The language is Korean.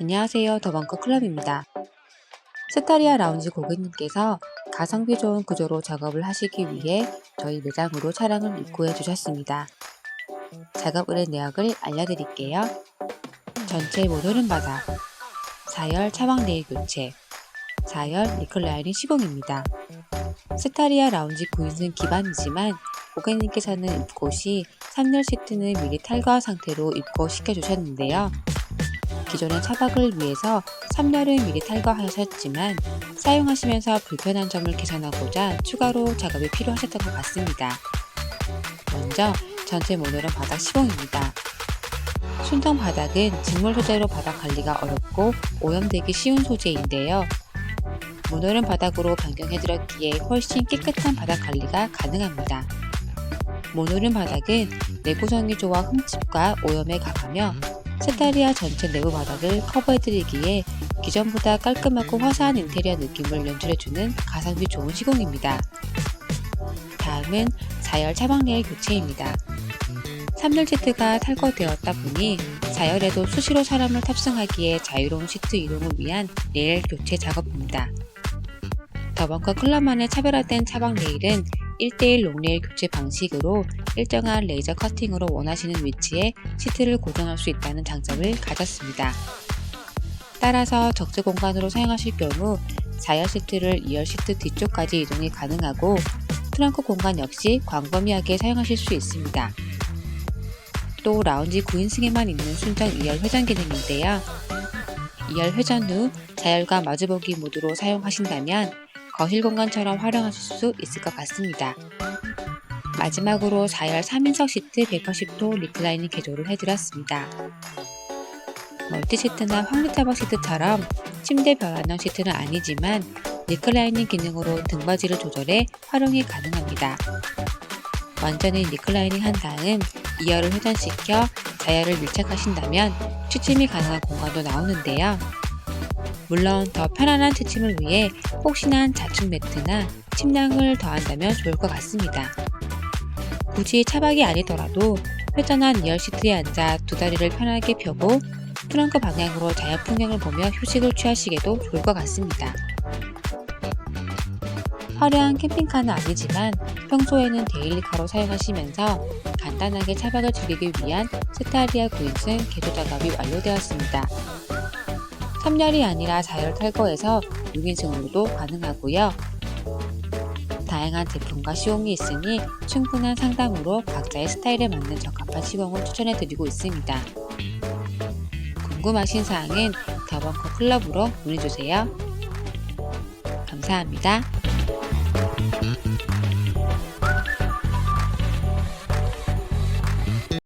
안녕하세요. 더벙커 클럽입니다. 스타리아 라운지 고객님께서 가성비 좋은 구조로 작업을 하시기 위해 저희 매장으로 차량을 입고해 주셨습니다. 작업 의뢰 내역을 알려드릴게요. 전체 모듈은 바닥, 4열 차박 레일 교체, 4열 리클라이닝 시공입니다. 스타리아 라운지 9인승 기반이지만 고객님께서는 입고 시 3열 시트는 미리 탈거한 상태로 입고 시켜 주셨는데요. 기존의 차박을 위해서 3열을 미리 탈거하셨지만 사용하시면서 불편한 점을 개선하고자 추가로 작업이 필요하셨던 것 같습니다. 먼저 전체 모듈은 바닥 시공입니다. 순정 바닥은 직물 소재로 바닥 관리가 어렵고 오염되기 쉬운 소재인데요. 모듈은 바닥으로 변경해드렸기에 훨씬 깨끗한 바닥 관리가 가능합니다. 모듈은 바닥은 내구성이 좋아 흠집과 오염에 강하며 스타리아 전체 내부 바닥을 커버해드리기에 기존보다 깔끔하고 화사한 인테리어 느낌을 연출해주는 가성비 좋은 시공입니다. 다음은 4열 차박 레일 교체입니다. 3열 시트가 탈거되었다 보니 4열에도 수시로 사람을 탑승하기에 자유로운 시트 이동을 위한 레일 교체 작업입니다. 더벙커 클럽만의 차별화된 차박 레일은 1대1 롱레일 교체 방식으로 일정한 레이저 커팅으로 원하시는 위치에 시트를 고정할 수 있다는 장점을 가졌습니다. 따라서 적재 공간으로 사용하실 경우 4열 시트를 2열 시트 뒤쪽까지 이동이 가능하고 트렁크 공간 역시 광범위하게 사용하실 수 있습니다. 또 라운지 9인승에만 있는 순정 2열 회전 기능인데요. 2열 회전 후 자열과 마주보기 모드로 사용하신다면 거실 공간처럼 활용하실 수 있을 것 같습니다. 마지막으로 4열 3인석 시트 180도 리클라이닝 개조를 해드렸습니다. 멀티 시트나 확립타박 시트처럼 침대 변환형 시트는 아니지만 리클라이닝 기능으로 등받이를 조절해 활용이 가능합니다. 완전히 리클라이닝 한 다음 2열을 회전시켜 자열을 밀착하신다면 취침이 가능한 공간도 나오는데요. 물론 더 편안한 취침을 위해 폭신한 자축 매트나 침낭을 더한다면 좋을 것 같습니다. 굳이 차박이 아니더라도 회전한 2열 시트에 앉아 두 다리를 편하게 펴고 트렁크 방향으로 자연 풍경을 보며 휴식을 취하시기도 좋을 것 같습니다. 화려한 캠핑카는 아니지만 평소에는 데일리카로 사용하시면서 간단하게 차박을 즐기기 위한 스타리아 9인승 개조 작업이 완료되었습니다. 3열이 아니라 4열 탈거해서 6인승으로도 가능하고요. 다양한 제품과 시공이 있으니 충분한 상담으로 각자의 스타일에 맞는 적합한 시공을 추천해 드리고 있습니다. 궁금하신 사항은 더벙커 클럽으로 문의주세요. 감사합니다.